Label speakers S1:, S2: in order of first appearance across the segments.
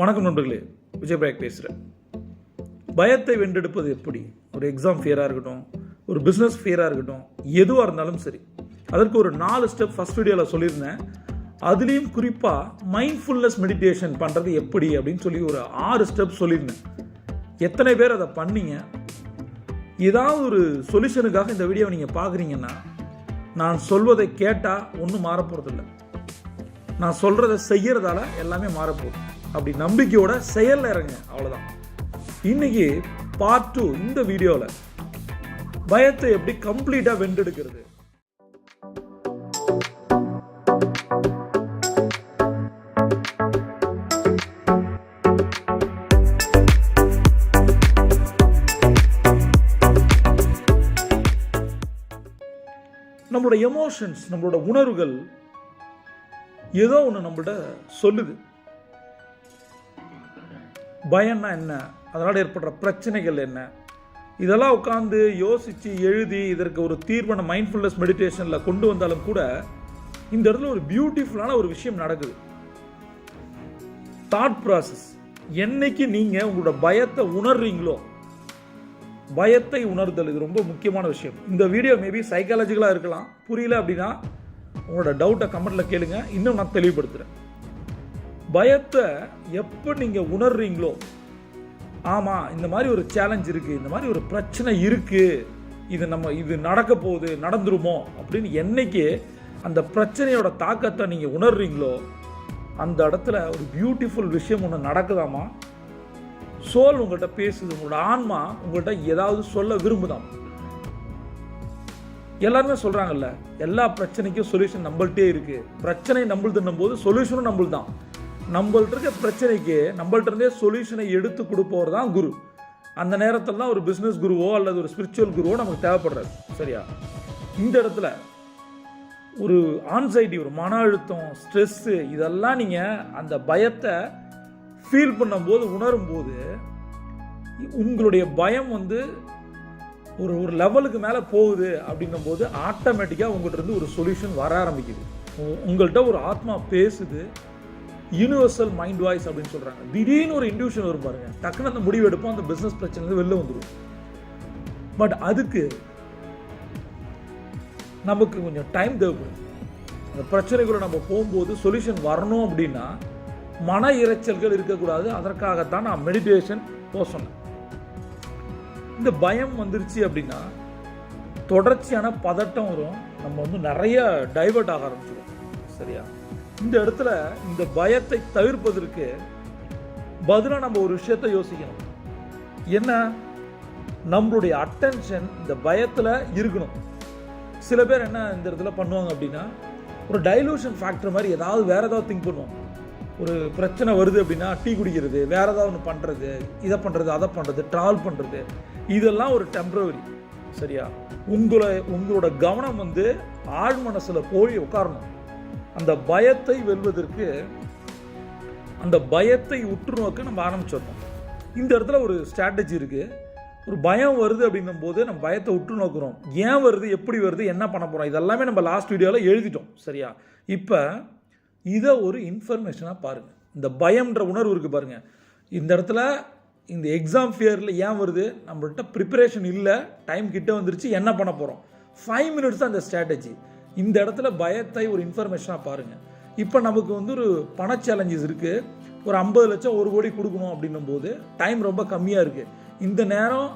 S1: வணக்கம் நண்பர்களே விஜய் பிரயாக் பேசுகிறேன் பயத்தை வென்றெடுப்பது எப்படி? ஒரு எக்ஸாம் ஃபியராக இருக்கட்டும் ஒரு பிஸ்னஸ் ஃபியராக இருக்கட்டும் எதுவாக இருந்தாலும் சரி. அதற்கு ஒரு நாலு ஸ்டெப் ஃபஸ்ட் வீடியோவில் சொல்லியிருந்தேன். அதுலேயும் குறிப்பாக மைண்ட்ஃபுல்னஸ் மெடிடேஷன் பண்ணுறது எப்படி அப்படின்னு சொல்லி ஒரு ஆறு ஸ்டெப் சொல்லியிருந்தேன். எத்தனை பேர் அதை பண்ணீங்க? ஏதாவது ஒரு சொல்யூஷனுக்காக இந்த வீடியோவை நீங்கள் பார்க்குறீங்கன்னா நான் சொல்வதை கேட்டால் ஒன்றும் மாறப்போகிறதில்ல நான் சொல்கிறத செய்கிறதால எல்லாமே மாறப்போகுது. அப்படி நம்பிக்கையோட செயலில் இறங்க. அவ்வளோதான் இன்னைக்கு பார்ட் டூ இந்த வீடியோவில் பயத்தை எப்படி கம்ப்ளீட்டாக வென்றெடுக்கிறது? நம்மளோட எமோஷன்ஸ் நம்மளோட உணர்வுகள் ஏதோ ஒன்று நம்மள்ட சொல்லுது. பயம்னா என்ன? அதனால் ஏற்படுற பிரச்சனைகள் என்ன? இதெல்லாம் உட்காந்து யோசித்து எழுதி இதற்கு ஒரு தீர்வான மைண்ட்ஃபுல்னஸ் மெடிடேஷனில் கொண்டு வந்தாலும் கூட இந்த இடத்துல ஒரு பியூட்டிஃபுல்லான ஒரு விஷயம் நடக்குது. தாட் ப்ராசஸ் என்னைக்கு நீங்கள் உங்களோட பயத்தை உணர்றீங்களோ பயத்தை உணர்தல் இது ரொம்ப முக்கியமான விஷயம். இந்த வீடியோ மேபி சைக்காலஜிக்கலாக இருக்கலாம். புரியல அப்படின்னா உங்களோட டவுட்டை கமெண்ட்டில் கேளுங்க. இன்னும் நான் தெளிவுபடுத்துகிறேன் பயத்தை எப்போ நீங்கள் உணர்றீங்களோ ஆமாம் இந்த மாதிரி ஒரு சேலஞ்ச் இருக்குது இந்த மாதிரி ஒரு பிரச்சனை இருக்குது இது நம்ம இது நடக்க போகுது நடந்துருமோ அப்படின்னு என்னைக்கு அந்த பிரச்சனையோட தாக்கத்தை நீங்கள் உணர்றீங்களோ அந்த இடத்துல ஒரு பியூட்டிஃபுல் விஷயம் ஒன்று நடக்குதாமா? சோல் உங்கள்கிட்ட பேசுது உங்களோட ஆன்மா உங்கள்கிட்ட ஏதாவது சொல்ல விரும்புதாம் எல்லாருமே சொல்கிறாங்கல்ல எல்லா பிரச்சனைக்கும் சொல்யூஷன் நம்மள்கிட்டே இருக்குது பிரச்சனை நம்மளுதுன்னும் போது சொல்யூஷனும் நம்மள்தான். நம்மள்ட்ட இருக்க பிரச்சனைக்கு நம்மள்ட்ட இருந்தே சொல்யூஷனை எடுத்து கொடுப்பவர் தான் குரு. அந்த நேரத்தில் தான் ஒரு பிஸ்னஸ் குருவோ அல்லது ஒரு ஸ்பிரிச்சுவல் குருவோ நமக்கு தேவைப்படுறாரு. சரியா? இந்த இடத்துல ஒரு ஆன்சைட்டி ஒரு மன அழுத்தம் ஸ்ட்ரெஸ்ஸு இதெல்லாம் நீங்கள் அந்த பயத்தை ஃபீல் பண்ணும்போது உணரும் போது உங்களுடைய பயம் வந்து ஒரு ஒரு லெவலுக்கு மேலே போகுது அப்படின்னும் போது ஆட்டோமேட்டிக்காக உங்கள்கிட்ட இருந்து ஒரு சொல்யூஷன் வர ஆரம்பிக்குது. உ- உங்கள்கிட்ட ஒரு ஆத்மா பேசுது யூனிவர்சல் மைண்ட் வாய்ஸ் அப்படின்னு சொல்கிறாங்க திடீர்னு ஒரு இன்டியூஷன் வரும் பாருங்க. டக்குன்னு அந்த முடிவு எடுப்போம் அந்த பிஸ்னஸ் பிரச்சனை வெளில வந்துடும் பட் அதுக்கு நமக்கு கொஞ்சம் டைம் தேவைப்படும். அந்த பிரச்சனைக்குள்ள நம்ம போகும்போது சொல்யூஷன் வரணும் அப்படின்னா மன இரைச்சல்கள் இருக்கக்கூடாது. அதற்காகத்தான் நான் மெடிடேஷன் போக சொன்னேன். இந்த பயம் வந்துருச்சு அப்படின்னா தொடர்ச்சியான பதட்டம் வரும். நம்ம வந்து நிறைய டைவர்ட் ஆக ஆரம்பிச்சிடும் சரியா? இந்த இடத்துல இந்த பயத்தை தவிர்ப்பதற்கு பதிலாக நம்ம ஒரு விஷயத்தை யோசிக்கணும். என்ன? நம்மளுடைய அட்டென்ஷன் இந்த பயத்தில் இருக்கணும். சில பேர் என்ன இந்த இடத்துல பண்ணுவாங்க அப்படின்னா ஒரு டைலூஷன் ஃபேக்டர் மாதிரி ஏதாவது வேற ஏதாவது திங்க் பண்ணுவாங்க. ஒரு பிரச்சனை வருது அப்படின்னா டீ குடிக்கிறது வேற ஏதாவது ஒன்று பண்ணுறது இதை பண்ணுறது அதை பண்ணுறது ட்ராவல் பண்ணுறது இதெல்லாம் ஒரு டெம்பரவரி சரியா? உங்களை உங்களோட கவனம் வந்து ஆழ் மனசில் போய் உட்காரணும். அந்த பயத்தை வெல்வதற்கு அந்த பயத்தை உற்று நோக்க நம்ம ஆரம்பிச்சிடணும் இந்த இடத்துல ஒரு ஸ்ட்ராட்டஜி இருக்குது ஒரு பயம் வருது அப்படின்னும் போது நம்ம பயத்தை உற்று நோக்குறோம் ஏன் வருது? எப்படி வருது? என்ன பண்ண போகிறோம் இதெல்லாமே நம்ம லாஸ்ட் வீடியோவில் எழுதிட்டோம். சரியா? இப்போ இதை ஒரு இன்ஃபர்மேஷனாக பாருங்கள் இந்த பயம்ன்ற உணர்வு இருக்குது பாருங்கள் இந்த இடத்துல இந்த எக்ஸாம் ஃபியரில் ஏன் வருது? நம்மள்ட்ட ப்ரிப்பரேஷன் இல்லை. டைம் கிட்டே வந்துருச்சு. என்ன பண்ண போகிறோம் ஃபைவ் மினிட்ஸ் தான் அந்த ஸ்ட்ராட்டஜி இந்த இடத்துல பயத்தை ஒரு இன்ஃபர்மேஷனாக பாருங்கள் இப்போ நமக்கு வந்து ஒரு பண சேலஞ்சஸ் இருக்குது ஒரு ஐம்பது லட்சம் ஒரு கோடி கொடுக்கணும் அப்படின்னும் போது டைம் ரொம்ப கம்மியாக இருக்குது இந்த நேரம்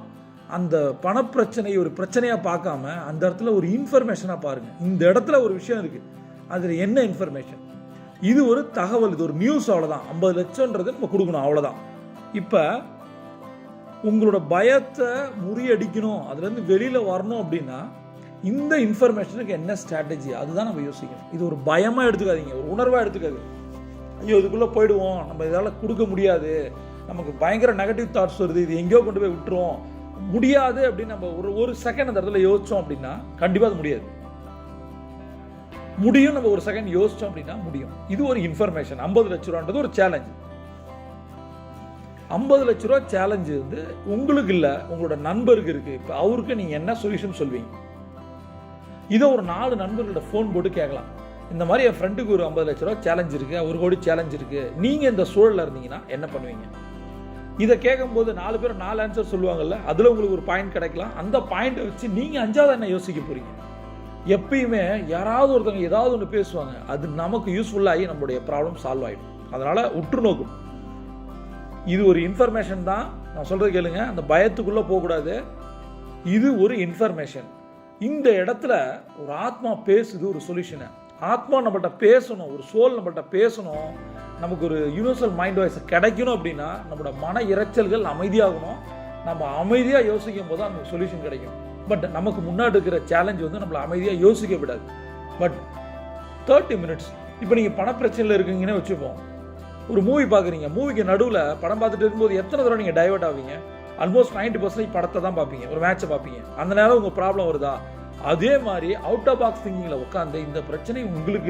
S1: அந்த பணப்பிரச்சனை ஒரு பிரச்சனையாக பார்க்காம அந்த இடத்துல ஒரு இன்ஃபர்மேஷனாக பாருங்கள் இந்த இடத்துல ஒரு விஷயம் இருக்குது அதில் என்ன இன்ஃபர்மேஷன் இது ஒரு தகவல் இது ஒரு நியூஸ் அவ்வளோதான் ஐம்பது லட்சம்ன்றது நம்ம கொடுக்கணும் அவ்வளோதான் இப்போ உங்களோட பயத்தை முறியடிக்கணும். அதுலேருந்து வெளியில் வரணும் அப்படின்னா இந்த இன்ஃபர்மேஷனுக்கு என்ன ஸ்ட்ராட்டஜி அதுதான் நம்ம யோசிக்கணும். இது ஒரு பயமாக எடுத்துக்காதீங்க. ஒரு உணர்வாக எடுத்துக்காது. ஐயோ இதுக்குள்ளே போயிடுவோம். நம்ம இதால் கொடுக்க முடியாது. நமக்கு பயங்கர நெகட்டிவ் தாட்ஸ் வருது. இது எங்கேயோ கொண்டு போய் விட்டுரும். முடியாது அப்படின்னு நம்ம ஒரு ஒரு செகண்ட் அந்த இடத்துல யோசிச்சோம் அப்படின்னா கண்டிப்பாக அது முடியாது. முடியும். நம்ம ஒரு செகண்ட் யோசிச்சோம் அப்படின்னா முடியும். இது ஒரு இன்ஃபர்மேஷன் ஐம்பது லட்ச ரூபான்றது ஒரு சேலஞ்ச் ஐம்பது லட்ச ரூபா சேலஞ்சு வந்து உங்களுக்கு இல்லை உங்களோட நண்பருக்கு இருக்கு. இப்போ அவருக்கு நீங்கள் என்ன சொல்யூஷன் சொல்வீங்க? இதை ஒரு நாலு நண்பர்களோட ஃபோன் போட்டு கேட்கலாம். இந்த மாதிரி என் ஃப்ரெண்டுக்கு ஒரு ஐம்பது லட்ச ரூபா சேலஞ்ச் இருக்குது ஒரு கோடி சேலஞ்ச் இருக்குது நீங்கள் இந்த சூழலில் இருந்தீங்கன்னா என்ன பண்ணுவீங்க? இதை கேட்கும்போது நாலு பேர் நாலு ஆன்சர் சொல்லுவாங்கல்ல அதில் உங்களுக்கு ஒரு பாயிண்ட் கிடைக்கலாம். அந்த பாயிண்ட்டை வச்சு நீங்கள் அஞ்சாவது என்ன யோசிக்க போகிறீங்க எப்பயுமே யாராவது ஒருத்தவங்க ஏதாவது ஒன்று பேசுவாங்க அது நமக்கு யூஸ்ஃபுல்லாகி நம்மளுடைய ப்ராப்ளம் சால்வ் ஆகிடும் அதனால் உற்று நோக்கும் இது ஒரு இன்ஃபர்மேஷன் தான். நான் சொல்கிறது கேளுங்க அந்த பயத்துக்குள்ளே போகக்கூடாது. இது ஒரு இன்ஃபர்மேஷன் இந்த இடத்துல ஒரு ஆத்மா பேசுது ஒரு சொல்யூஷனை ஆத்மா நம்மகிட்ட பேசணும் ஒரு சோல் நம்மகிட்ட பேசணும். நமக்கு ஒரு யூனிவர்சல் மைண்ட் வாய்ஸ் கிடைக்கணும் அப்படின்னா நம்மளோட மன இரைச்சல்கள் அமைதியாகணும். நம்ம அமைதியாக யோசிக்கும் போது தான் நமக்கு சொல்யூஷன் கிடைக்கும். பட் நமக்கு முன்னாடி இருக்கிற சேலஞ்ச் வந்து நம்மளை அமைதியாக யோசிக்க விடாது. பட் தேர்ட்டி மினிட்ஸ் இப்போ நீங்கள் பணப்பிரச்சனையில் இருக்கீங்கன்னு வச்சுப்போம். ஒரு மூவி பார்க்குறீங்க. மூவிக்கு நடுவில் படம் பார்த்துட்டு இருக்கும்போது எத்தனை தடவை நீங்கள் டைவர்ட் ஆவீங்க? ஆல்மோஸ்ட் 90% பர்சன்டேஜ் படத்தை தான் பார்ப்பீங்க. ஒரு மேட்ச்சை பார்ப்பீங்க. அந்த நேரம் உங்கள் ப்ராப்ளம் வருதா? அதே மாதிரி அவுட் ஆஃப் பாக்ஸ் திங்கிங்கில் உட்காந்து இந்த பிரச்சனை உங்களுக்கு